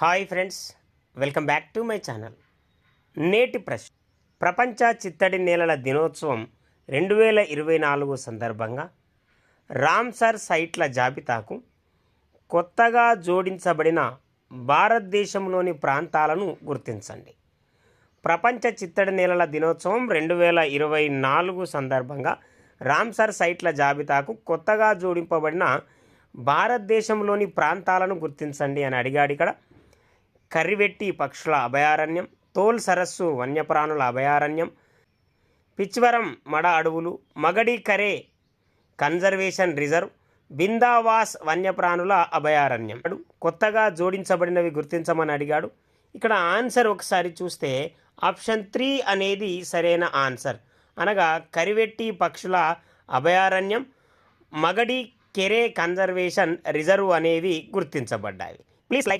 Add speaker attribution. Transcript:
Speaker 1: Hi friends welcome back to my channel. నేటి ప్రశ్న. ప్రపంచ చిత్తడి నేలల దినోత్సవం రెండు వేల ఇరవై నాలుగు సందర్భంగా రామ్సర్ సైట్ల జాబితాకు కొత్తగా జోడించబడిన భారతదేశంలోని ప్రాంతాలను గుర్తించండి. ప్రపంచ చిత్తడి నేలల దినోత్సవం రెండు వేల ఇరవై నాలుగు సందర్భంగా రామ్సర్ సైట్ల జాబితాకు కొత్తగా జోడింపబడిన భారతదేశంలోని ప్రాంతాలను గుర్తించండి అని అడిగాడు ఇక్కడ. కర్రివెట్టి పక్షుల అభయారణ్యం తోల్ సరస్సు వన్యప్రాణుల అభయారణ్యం పిచ్వరం మడ అడవులు మగడి కరే కన్జర్వేషన్ రిజర్వ్ బిందావాస్ వన్యప్రాణుల అభయారణ్యం. కొత్తగా జోడించబడినవి గుర్తించమని అడిగాడు. ఇక్కడ ఆన్సర్ ఒకసారి చూస్తే ఆప్షన్ త్రీ అనేది సరైన ఆన్సర్. అనగా కరివెట్టి పక్షుల అభయారణ్యం మగడి కెరే కన్జర్వేషన్ రిజర్వ్ అనేవి గుర్తించబడ్డాయి. Please like